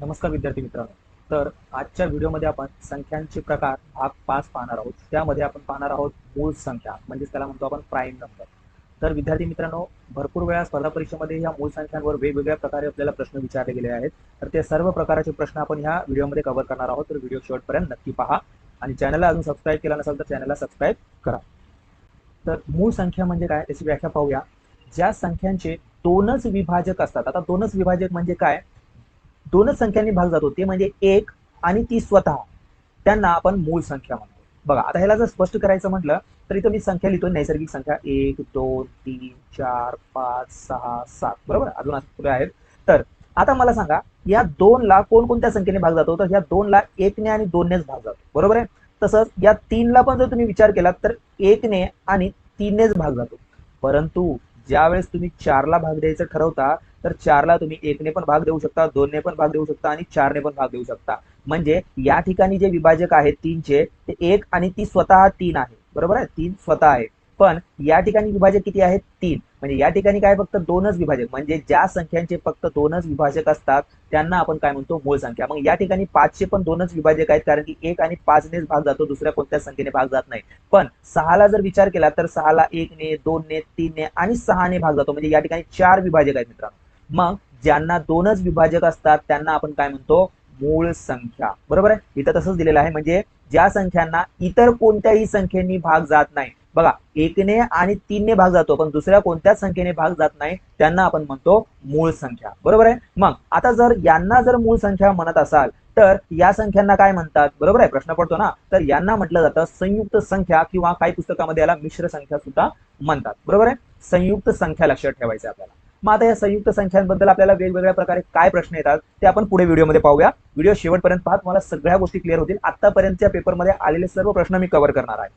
नमस्कार विद्यार्थी मित्रांनो. तर आजच्या व्हिडिओमध्ये आपण संख्यांचे प्रकार भाग पाच पाहणार आहोत. त्यामध्ये आपण पाहणार आहोत मूळ संख्या म्हणजेच त्याला म्हणतो आपण प्राईम नंबर. तर विद्यार्थी मित्रांनो भरपूर वेळा स्पर्धा परीक्षेमध्ये ह्या मूळ संख्यांवर वेगवेगळ्या प्रकारे आपल्याला प्रश्न विचारले गेले आहेत. तर ते सर्व प्रकारचे प्रश्न आपण ह्या व्हिडिओमध्ये कव्हर करणार आहोत. तर व्हिडिओ शेवटपर्यंत नक्की पहा. आणि चॅनलला अजून सबस्क्राईब केला नसेल तर चॅनलला सबस्क्राईब करा. तर मूळ संख्या म्हणजे काय? त्याची व्याख्या पाहूया. ज्या संख्यांचे दोनच विभाजक असतात आता दोनच विभाजक म्हणजे काय? दोनच संख्यांनी भाग जातो ते म्हणजे एक आणि ती स्वतः. त्यांना आपण मूळ संख्या म्हणतो. बघा आता ह्याला जर स्पष्ट करायचं म्हटलं तर इथं मी संख्या लिहितो नैसर्गिक संख्या एक दोन तीन चार पाच सहा सात. बरोबर? अजून पुढे आहेत. तर आता मला सांगा या दोनला कोणकोणत्या संख्येने भाग जातो तर या दोनला एकने आणि दोननेच भाग जातो बरोबर आहे? तसंच या तीनला पण जर तुम्ही विचार केला तर एकने आणि तीननेच भाग जातो परंतु ज्यावेळेस तुम्ही चारला भाग द्यायचं ठरवता तर चारला तुम्ही एकने पण भाग देऊ शकता दोनने पण भाग देऊ शकता आणि चारने पण भाग देऊ शकता. म्हणजे या ठिकाणी जे विभाजक आहेत तीनचे ते एक आणि ती स्वतः तीन आहे. बरोबर आहे? तीन स्वतः आहे पण या ठिकाणी विभाजक किती आहेत? तीन. म्हणजे या ठिकाणी काय फक्त दोनच विभाजक. म्हणजे ज्या संख्यांचे फक्त दोनच विभाजक असतात त्यांना आपण काय म्हणतो? मूळ संख्या. मग या ठिकाणी पाचशे पण दोनच विभाजक आहेत कारण की एक आणि पाचनेच भाग जातो दुसऱ्या कोणत्या संख्येने भाग जात नाही. पण सहाला जर विचार केला तर सहाला एकने दोनने तीनने आणि सहाने भाग जातो. म्हणजे या ठिकाणी चार विभाजक आहेत मित्रांनो. मग ज्यांना दोनच विभाजक असतात त्यांना आपण काय म्हणतो? मूळ संख्या. बरोबर आहे? इथं तसंच दिलेलं आहे. म्हणजे ज्या संख्यांना इतर कोणत्याही संख्येनी भाग जात नाही. बघा एकने आणि तीनने भाग जातो पण दुसऱ्या कोणत्याच संख्येने भाग जात नाही त्यांना आपण म्हणतो मूळ संख्या. बरोबर आहे? मग आता जर यांना जर मूळ संख्या म्हणत असाल तर या संख्यांना काय म्हणतात? बरोबर आहे? प्रश्न पडतो ना? तर यांना म्हटलं जातं संयुक्त संख्या किंवा काही पुस्तकामध्ये याला मिश्र संख्या सुद्धा म्हणतात. बरोबर आहे? संयुक्त संख्या लक्षात ठेवायचं आपल्याला. मग आता या संयुक्त संख्यांबद्दल आपल्याला वेगवेगळ्या प्रकारे काय प्रश्न येतात ते आपण पुढे व्हिडिओमध्ये पाहूया. व्हिडिओ शेवटपर्यंत पाहत मला सगळ्या गोष्टी क्लिअर होतील. आतापर्यंतच्या पेपरमध्ये आलेले सर्व प्रश्न मी कव्हर करणार आहे.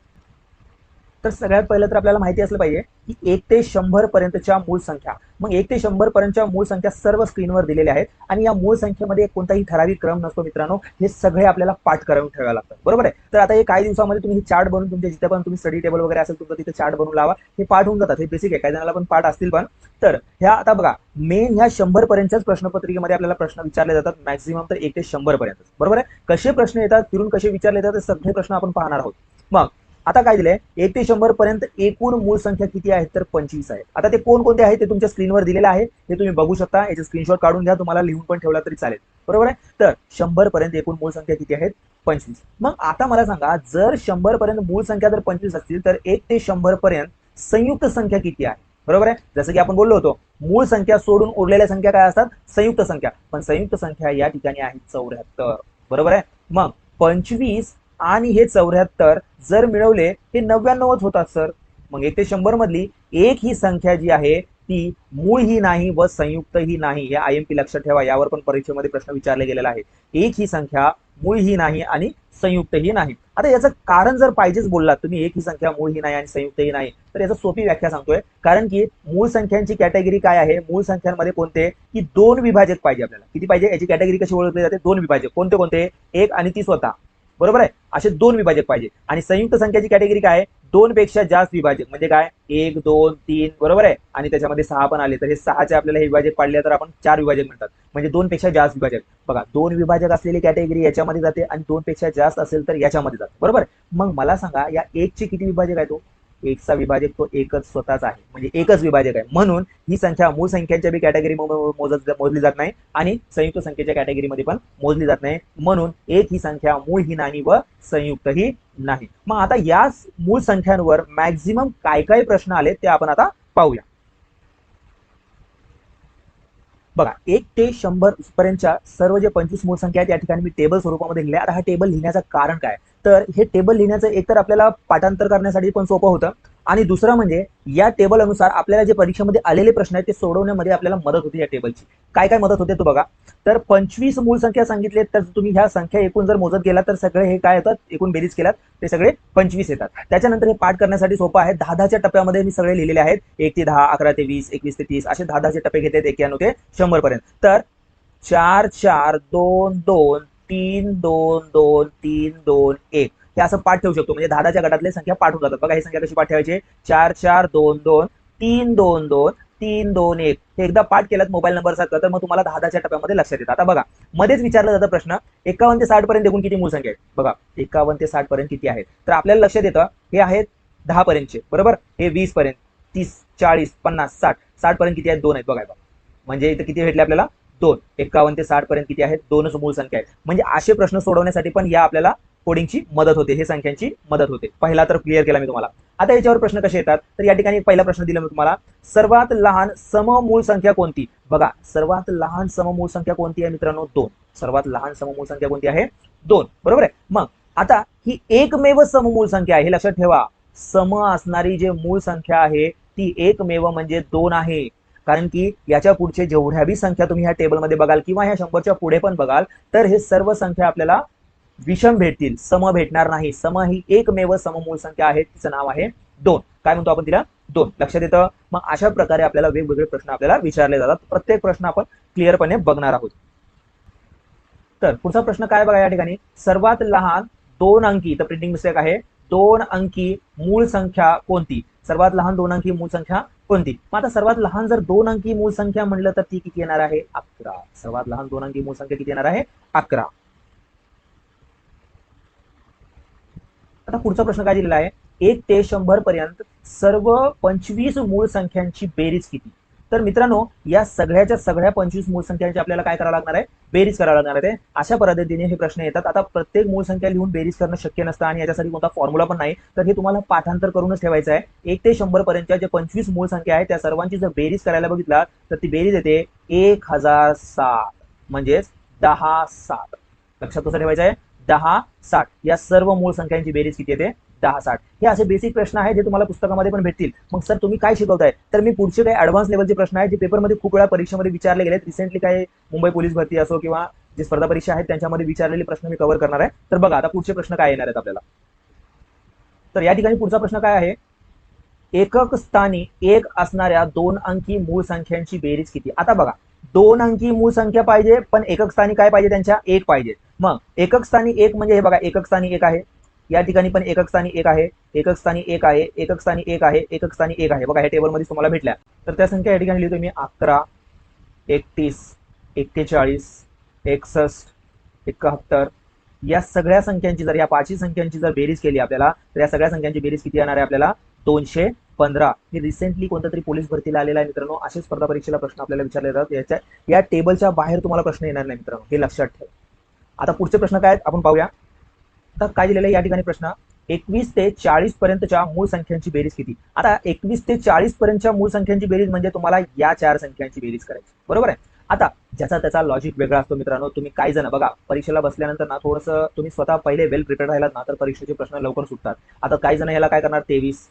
तर सगळ्यात पहिलं तर आपल्याला माहिती असलं पाहिजे की एक ते शंभर पर्यंतच्या मूळ संख्या. मग एक ते शंभर पर्यंतच्या मूळ संख्या सर्व स्क्रीनवर दिलेल्या आहेत आणि या मूळ संख्येमध्ये कोणताही ठराविक क्रम नसतो मित्रांनो हे सगळे आपल्याला पाठ करून ठेवावं लागतं बरोबर आहे? तर आता हे काही दिवसामध्ये तुम्ही चार्ट बनवून तुमच्या जिथे पण तुम्ही स्टडी टेबल वगैरे असेल तुमचं तिथे चार्ट बनवून लावा. हे पाठ होऊन जातात. हे बेसिक आहे. काही जणांना पण पाठ असतील पण. तर ह्या आता बघा मेन ह्या शंभर पर्यंतच्याच प्रश्नपत्रिकेमध्ये आपल्याला प्रश्न विचारले जातात. मॅक्झिमम तर एक ते शंभर पर्यंत बरोबर आहे? कसे प्रश्न येतात फिरून कसे विचारले येतात सगळे प्रश्न आपण पाहणार आहोत. मग आता काय दिलंय? एक ते शंभर पर्यंत एकूण मूळ संख्या किती आहेत तर पंचवीस आहे. आता ते कोणकोणते आहेत ते तुमच्या स्क्रीनवर दिलेलं आहे. हे तुम्ही बघू शकता. याचे स्क्रीनशॉट काढून घ्या. तुम्हाला लिहून पण ठेवला तरी चालेल. बरोबर आहे? तर शंभर पर्यंत एकूण मूळ संख्या किती आहेत? पंचवीस. मग आता मला सांगा जर शंभर पर्यंत मूळ संख्या जर पंचवीस असतील तर एक ते शंभर पर्यंत संयुक्त संख्या किती आहे? बरोबर आहे? जसं की आपण बोललो होतो मूळ संख्या सोडून उरलेल्या संख्या काय असतात? संयुक्त संख्या. पण संयुक्त संख्या या ठिकाणी आहे चौऱ्याहत्तर. बरोबर आहे? मग पंचवीस आणि हे चौऱ्याहत्तर जर मिळवले हे नव्याण्णवच होतात सर. मग एक ते शंभर मधली एक ही संख्या जी आहे ती मूळ ही नाही व संयुक्त ही नाही. हे आय एम पी लक्षात ठेवा यावर पण परीक्षेमध्ये प्रश्न विचारले गेलेला आहे. एक ही संख्या मूळ ही नाही आणि संयुक्त ही नाही. आता याचं कारण जर पाहिजेच बोललात तुम्ही एक ही संख्या मूळ ही नाही आणि संयुक्त ही नाही तर याचं सोपी व्याख्या सांगतोय. कारण की मूळ संख्यांची कॅटेगरी काय आहे? मूळ संख्यांमध्ये कोणते? की दोन विभाजक पाहिजे आपल्याला. किती पाहिजे? याची कॅटेगरी कशी ओळखली जाते? दोन विभाजक. कोणते कोणते? एक आणि ती स्वतः. बरोबर आहे? असे दोन विभाजक पाहिजे. आणि संयुक्त संख्याची कॅटेगरी काय आहे? दोन पेक्षा जास्त विभाजक. म्हणजे काय? एक दोन तीन बरोबर आहे? आणि त्याच्यामध्ये सहा पण आले. तर हे सहाचे आपल्याला हे विभाजक पाडले तर आपण चार विभाजक म्हणतात. म्हणजे दोन पेक्षा जास्त विभाजक. बघा दोन विभाजक असलेली कॅटेगरी याच्यामध्ये जाते आणि दोन पेक्षा जास्त असेल तर याच्यामध्ये जाते. बरोबर मग मला सांगा या एकचे किती विभाजक आहे तो? एकचा विभाजक तो एकच स्वतःच आहे. म्हणजे एकच विभाजक आहे. म्हणून ही संख्या मूळ संख्यांच्या बी कॅटेगरी मोजत मोजली जात नाही आणि संयुक्त संख्येच्या कॅटेगरीमध्ये पण मोजली जात नाही. म्हणून एक ही संख्या मूळ ही नाही व संयुक्त ही नाही. मग आता या मूळ संख्यांवर मॅक्झिमम काय काय प्रश्न आले ते आपण आता पाहूया. बघा एक ते शंभर पर्यंतच्या सर्व जे पंचवीस मूळ संख्या आहेत या ठिकाणी मी टेबल स्वरूपामध्ये लिहिले आता हा टेबल लिहिण्याचं कारण काय? तर हे टेबल लिहिण्याचं एकतर आपल्याला पाठांतर करण्यासाठी पण सोपं होतं आणि दुसरं म्हणजे या टेबल अनुसार आपल्याला जे परीक्षेमध्ये आलेले प्रश्न आहेत ते सोडवण्यामध्ये आपल्याला मदत होते या टेबलची काय काय मदत होते तो बघा तर पंचवीस मूळ संख्या सांगितले तर तुम्ही ह्या संख्या एकूण जर मोजत गेला तर सगळे हे काय येतात एकूण बेरीज केल्यात ते सगळे पंचवीस येतात त्याच्यानंतर हे पाठ करण्यासाठी सोपं आहे दहा दहाच्या टप्प्यामध्ये मी सगळे लिहिलेले आहेत एक ते दहा अकरा ते वीस एकवीस ते तीस असे दहा दहाचे टप्पे घेतात एक्याण्णव ते शंभर पर्यंत तर चार चार दोन दोन तीन दोन दोन तीन दोन एक. हे असं पाठ ठेवू शकतो. म्हणजे दहाच्या गटातले संख्या पाठवून जातात. बघा ही संख्या कशी पाठ ठेवायची? चार चार दोन दोन तीन दोन दोन तीन दोन एक. हे एकदा पाठ केलात मोबाईल नंबर सारखा तर मग तुम्हाला दहा दहाच्या टप्प्यामध्ये लक्षात येतं. आता बघा मध्येच विचारलं जातं प्रश्न एकावन्न ते साठ पर्यंत एकूण किती मूळ संख्या आहेत? बघा एकावन्न ते साठ पर्यंत किती आहेत? तर आपल्याला लक्षात येतं हे आहेत दहा पर्यंतचे बरोबर? हे वीस पर्यंत तीस चाळीस पन्नास साठ. साठ पर्यंत किती आहेत? दोन आहेत. बघा. म्हणजे इथं किती भेटले आपल्याला? दोन एकावन्न ते साठ पर्यंत किती आहेत? दोनच मूळ संख्या आहेत. म्हणजे असे प्रश्न सोडवण्यासाठी पण या आपल्याला कोडिंगची मदत होते हे संख्यांची मदत होते. पहिला तर क्लिअर केला मी तुम्हाला. आता याच्यावर प्रश्न कसे येतात? तर या ठिकाणी पहिला प्रश्न दिला मी तुम्हाला. सर्वात लहान सममूळ संख्या कोणती? बघा सर्वात लहान सममूळ संख्या कोणती आहे मित्रांनो? दोन. सर्वात लहान सममूळ संख्या कोणती आहे? दोन. बरोबर आहे? मग आता ही एकमेव सममूळ संख्या आहे हे लक्षात ठेवा. सम असणारी जे मूळ संख्या आहे ती एकमेव म्हणजे दोन आहे. कारण की याच्या पुढचे जेवढ्या बी संख्या तुम्ही ह्या टेबलमध्ये बघाल किंवा ह्या शंभरच्या पुढे पण बघाल तर हे सर्व संख्या आपल्याला विषम भेटतील. सम भेटणार नाही. सम ही एकमेव सममूल संख्या आहे तिचं नाव आहे दोन. काय म्हणतो आपण तिला? दोन. लक्षात येतं? मग अशा प्रकारे आपल्याला वेगवेगळे प्रश्न आपल्याला विचारले जातात. प्रत्येक प्रश्न आपण क्लिअरपणे बघणार आहोत. तर पुढचा प्रश्न काय बघा या ठिकाणी? सर्वात लहान दोन अंकी तर प्रिंटिंग मिस्टेक आहे. दोन अंकी मूळ संख्या कोणती? सर्वात लहान दोन अंकी मूळ संख्या कोणती? मग आता सर्वात लहान जर दोन अंकी मूळ संख्या म्हणलं तर ती किती येणार आहे? अकरा. सर्वात लहान दोन अंकी मूळ संख्या किती येणार आहे? अकरा. आता पुढचा प्रश्न काय दिलेला आहे? एक ते शंभर पर्यंत सर्व पंचवीस मूळ संख्यांची बेरीज किती? तर मित्रांनो या सगळ्याच्या सगळ्या पंचवीस मूळ संख्यांची आपल्याला काय करावं लागणार आहे? बेरीज करावं लागणार आहे अशा पद्धतीने हे प्रश्न येतात. आता प्रत्येक मूळ संख्या लिहून बेरीज करणं शक्य नसतं आणि याच्यासाठी कोणता फॉर्म्युला पण नाही. तर हे तुम्हाला पाठांतर करूनच ठेवायचं आहे. एक ते शंभर पर्यंतच्या जे पंचवीस मूळ संख्या आहे त्या सर्वांची जर बेरीज करायला बघितला तर ती बेरीज येते एक हजार सात. म्हणजेच दहा सात. लक्षात कसं ठेवायचं आहे? दहा साठ या सर्व मूळ संख्यांची बेरीज किती येते? दहा साठ. हे असे बेसिक प्रश्न आहेत जे तुम्हाला पुस्तकामध्ये पण भेटतील. मग सर तुम्ही काय शिकवताय? तर मी पुढचे काही ऍडव्हान्स लेवलचे प्रश्न आहेत जे पेपरमध्ये खूप वेळा परीक्षेमध्ये विचारले गेले रिसेंटली काही मुंबई पोलीस भरती असो किंवा जे स्पर्धा परीक्षा आहेत त्यांच्यामध्ये विचारलेले प्रश्न मी कव्हर करणार आहे. तर बघा आता पुढचे प्रश्न काय येणार आहेत आपल्याला? तर या ठिकाणी पुढचा प्रश्न काय आहे? एकक स्थानी एक असणाऱ्या दोन अंकी मूळ संख्यांची बेरीज किती? आता बघा दोन अंकी मूळ संख्या पाहिजे पण एकक स्थानी काय पाहिजे त्यांच्या? एक पाहिजे. मग एकक स्थानी एक म्हणजे हे बघा एकक स्थानी एक आहे. या ठिकाणी पण एकक स्थानी एक आहे एकक स्थानी एक आहे एकक स्थानी एक आहे एकक स्थानी एक आहे. बघा ह्या टेबलमध्ये तुम्हाला भेटल्या. तर त्या संख्या या ठिकाणी लिहितो मी अकरा एकतीस एक्केचाळीस एकसष्ट एकाहत्तर. या सगळ्या संख्यांची जर या पाचही संख्यांची जर बेरीज केली आपल्याला तर या सगळ्या संख्यांची बेरीज किती येणार आहे आपल्याला? दोनशे पंधरा. हे रिसेंटली कोणत्या तरी पोलीस भरतीला आलेला आहे मित्रांनो. असे स्पर्धा परीक्षेला प्रश्न आपल्याला विचारले जातात. याच्या या टेबलच्या बाहेर तुम्हाला प्रश्न येणार नाही मित्रांनो. हे लक्षात ठेव. आता पुढचे प्रश्न काय आहेत? आपण पाहूया. तर काय दिलेलं आहे या ठिकाणी प्रश्न? एकवीस ते चाळीस पर्यंतच्या मूळ संख्यांची बेरीज किती? आता एकवीस ते चाळीस पर्यंतच्या मूळ संख्यांची बेरीज म्हणजे तुम्हाला या चार संख्यांची बेरीज करायची. बरोबर आहे? आता ज्याचा त्याचा लॉजिक वेगळा असतो मित्रांनो तुम्ही काही जण बघा परीक्षेला बसल्यानंतर ना थोडंसं तुम्ही स्वतः पहिले वेल प्रिपेअर राहिलात ना तर परीक्षेचे प्रश्न लवकर सुटतात. आता काही जण याला काय करणार? तेवीस.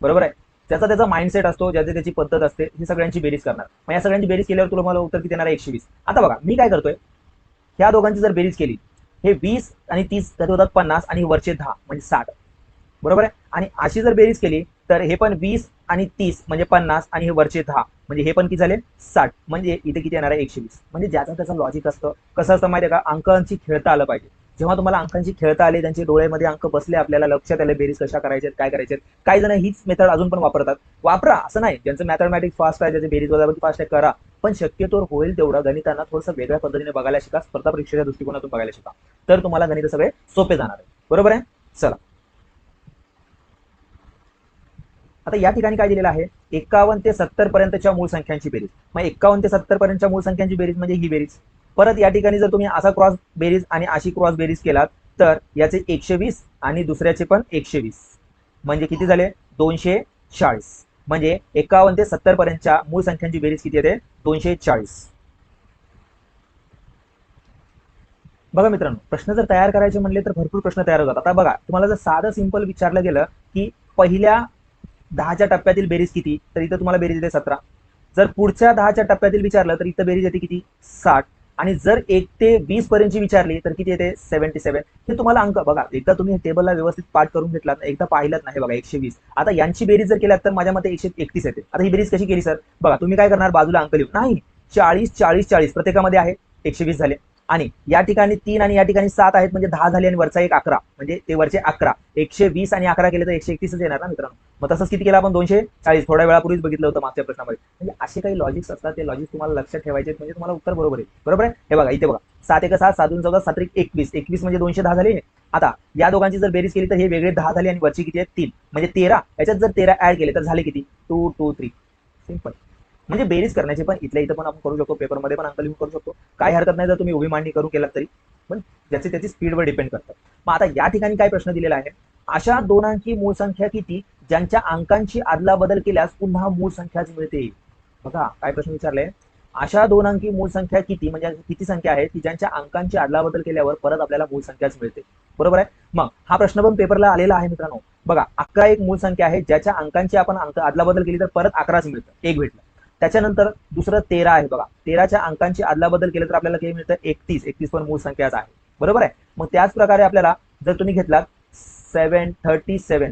बरोबर आहे? त्याचा त्याचा माइंडसेट असतो ज्याची त्याची पद्धत असते ही सगळ्यांची बेरीज करणार. मग या सगळ्यांची बेरीज केल्यावर तुला मला उत्तर किती येणार आहे? एकशे वीस. आता बघा मी काय करतोय? ह्या दोघांची जर बेरीज केली हे वीस आणि तीस कधी होतात पन्नास आणि वरचे दहा म्हणजे साठ. बरोबर आहे? आणि अशी जर बेरीज केली तर हे पण वीस आणि तीस म्हणजे पन्नास आणि हे वरचे दहा म्हणजे हे पण किती झाले? साठ. म्हणजे इथे किती येणार आहे? एकशे वीस. म्हणजे ज्याचं त्याचं लॉजिक असतं कसं असतं माहिती आहे का? अंकांची खेळता आलं पाहिजे. जेव्हा तुम्हाला अंकांची खेळता आले त्यांचे डोळ्यामध्ये अंक बसले आपल्याला लक्षात आले बेरीज कशा करायचे काय करायचे काही जण हीच मेथड अजून पण वापरतात. वापरा असं नाही. ज्यांचं मॅथमॅटिक्स फास्ट आहे ज्याचे बेरीज वजाबाकी फास्ट आहे करा. पण शक्यतोवर होईल तेवढं गणितांना थोडंसं वेगळ्या पद्धतीने बघायला शिका. स्पर्धा परीक्षेच्या दृष्टिकोनातून बघायला शिका. तर तुम्हाला गणित सगळे सोपे जाणार आहे. बरोबर आहे? चला. आता या ठिकाणी काय दिलेलं आहे? एकावन्न ते सत्तर पर्यंतच्या मूळ संख्यांची बेरीज. मग एकावन्न ते सत्तर पर्यंतच्या मूळ संख्यांची बेरीज म्हणजे ही बेरीज. परत या ठिकाणी जर तुम्ही असा क्रॉस बेरीज आणि अशी क्रॉस बेरीज केलात तर याचे एकशे वीस आणि दुसऱ्याचे पण एकशे वीस म्हणजे किती झाले? दोनशे चाळीस म्हणजे एकावन्न ते सत्तर पर्यंतच्या मूळ संख्यांची बेरीज किती येते? दोनशे चाळीस बघा मित्रांनो प्रश्न जर तयार करायचे म्हणले तर भरपूर प्रश्न तयार होतात. आता बघा तुम्हाला जर साधं सिंपल विचारलं गेलं की पहिल्या दहाच्या टप्प्यातील बेरीज किती? तर इथं तुम्हाला बेरीज येते सतरा. जर पुढच्या दहाच्या टप्प्यातील विचारलं तर इथं बेरीज येते किती? साठ. आणि जर एक ते वीस पर्यंतची विचारली तर किती येते? Seventy seven. हे तुम्हाला अंक बघा एकदा तुम्ही टेबलला व्यवस्थित पाठ करून घेतलात एकदा पाहिलात नाही बघा एकशे वीस. आता यांची बेरीज जर केल्यात तर माझ्या मते एकशे एकतीस येते. आता ही बेरीज कशी केली सर? बघा तुम्ही काय करणार? बाजूला अंक लिहू नाही चाळीस चाळीस चाळीस प्रत्येकामध्ये आहे. एकशे वीस झाले. आणि या ठिकाणी तीन आणि या ठिकाणी सात आहेत म्हणजे दहा झाले आणि वरचा एक अकरा. म्हणजे ते वरचे अकरा. एकशे वीस आणि अकरा केले तर एकशे एकतीसच येणार ना मित्रांनो? मग तसंच किती केलं आपण? दोनशे चाळीस. थोड्या वेळापूर्वीच बघितलं होतं मागच्या प्रश्नामध्ये. म्हणजे असे काही लॉजिक्स असतात ते लॉजिक तुम्हाला लक्षात ठेवायचे आहेत, म्हणजे तुम्हाला उत्तर बरोबर आहे. बरोबर आहे? हे बघा इथे बघा. सात एक सात सात दोन चौदा सात एक एकवीस. एकवीस म्हणजे दोनशे दहा झाले. आता या दोघांची जर बेरीज केली तर हे वेगळे दहा झाले आणि वरची किती आहेत? तीन. म्हणजे तेरा. याच्यात जर तेरा ऍड केले तर झाले किती? टू टू थ्री सिंपल म्हणजे बेरीज करण्याचे पण इथल्या इथं पण आपण करू शकतो पेपरमध्ये पण अंक लिहून करू शकतो. काय हरकत नाही जर तुम्ही उभी मांडणी करू केलात तरी. पण ज्याची त्याची स्पीडवर डिपेंड करतं. मग आता या ठिकाणी काय प्रश्न दिलेला आहे? अशा दोन अंकी मूळ संख्या किती ज्यांच्या अंकांची आदला बदल केल्यास पुन्हा मूळ संख्याच मिळते? बघा काय प्रश्न विचारले? अशा दोन अंकी मूळ संख्या किती म्हणजे किती संख्या आहे की ज्यांच्या अंकांची आदला बदल केल्यावर परत आपल्याला मूळ संख्याच मिळते? बरोबर आहे? मग हा प्रश्न पण पेपरला आलेला आहे मित्रांनो. बघा अकरा एक मूळ संख्या आहे ज्याच्या अंकांची आपण अंक आदला बदल केली तर परत अकराच मिळतं. एक भेटलं. त्याच्यानंतर दुसरं तेरा आहे बघा. तेराच्या अंकांची आदला बदल केलं तर आपल्याला काही मिळतं? एकतीस. एकतीस पण मूळ संख्याच आहे. बरोबर आहे? मग त्याच प्रकारे आपल्याला जर तुम्ही घेतलात सेवन थर्टी सेवन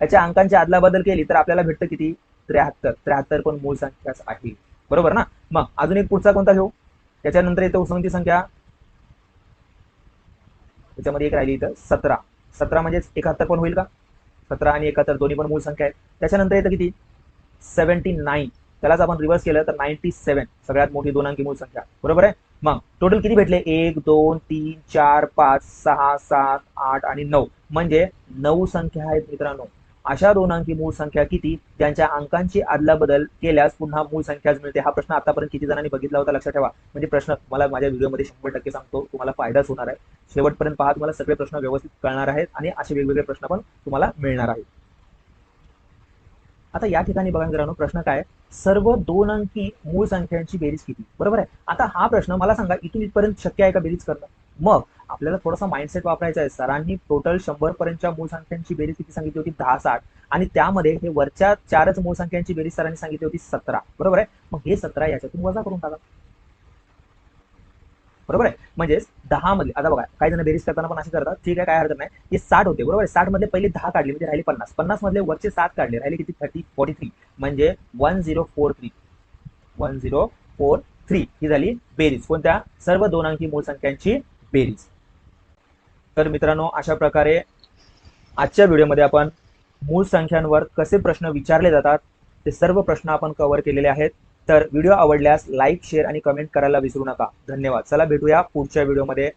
याच्या अंकांची आदला बदल केली तर आपल्याला भेटतं किती? त्र्याहत्तर. त्र्याहत्तर पण मूळ संख्याच आहे. बरोबर ना? मग अजून एक पुढचा कोणता घेऊ? त्याच्यानंतर येतो कोणती संख्या. त्याच्यामध्ये एक राहिली इथं सतरा. सतरा म्हणजेच एकाहत्तर पण होईल का? सतरा आणि एकाहत्तर दोन्ही पण मूळ संख्या आहेत. त्याच्यानंतर येतं किती? सेव्हन्टी नाईन त्यालाच आपण रिव्हर्स केलं तर नाईन्टी सेव्हन सगळ्यात मोठी दोन अंकी मूळ संख्या. बरोबर आहे? मग टोटल किती भेटले? एक दोन तीन चार पाच सहा सात आठ आणि नऊ. म्हणजे नऊ संख्या आहेत मित्रांनो. अशा दोन अंकी मूळ संख्या किती? त्यांच्या अंकांची आदला बदल केल्यास पुन्हा मूळ संख्याच मिळते. हा प्रश्न आतापर्यंत किती जणांनी बघितला होता? लक्षात ठेवा. म्हणजे प्रश्न मला माझ्या व्हिडिओमध्ये शंभर टक्के सांगतो. तुम्हाला फायदाच होणार आहे. शेवटपर्यंत पहा तुम्हाला सगळे प्रश्न व्यवस्थित कळणार आहेत आणि असे वेगवेगळे प्रश्न पण तुम्हाला मिळणार आहेत. आता या ठिकाणी बघा मित्रांनो प्रश्न काय सर्व दोन अंकी मूळ संख्यांची बेरीज किती बरोबर आहे? आता हा प्रश्न मला सांगा इथून इथपर्यंत शक्य आहे का बेरीज करणं? मग आपल्याला थोडासा माइंडसेट वापरायचा आहे. सरांनी टोटल शंभर पर्यंतच्या मूळ संख्यांची बेरीज किती सांगितली होती? दहा साठ. आणि त्यामध्ये हे वरच्या चारच मूळ संख्यांची बेरीज सरांनी सांगितली होती सतरा. बरोबर आहे? मग हे सतरा याच्यातून वजा करून टाका. बरोबर आहे? म्हणजेच दहा मध्ये आता बघा काही जण बेरीज करताना पण असे करतात ठीक आहे काय हरकत नाही. हे साठ होते बरोबर आहे? साठमध्ये पहिले दहा काढले म्हणजे राहिले पन्नास. पन्नास मधले वरचे सात काढले राहिले किती? थर्टी फोर्टी थ्री म्हणजे one zero four three one zero four three ही झाली बेरीज. कोणत्या? सर्व दोन अंकी मूळ संख्यांची बेरीज. तर मित्रांनो अशा प्रकारे आजच्या व्हिडिओमध्ये आपण मूळ संख्यांवर कसे प्रश्न विचारले जातात ते सर्व प्रश्न आपण कव्हर केलेले आहेत. तर व्हिडिओ आवडल्यास लाईक शेअर आणि कमेंट करायला विसरू नका. धन्यवाद. चला भेटूया पुढच्या व्हिडिओमध्ये.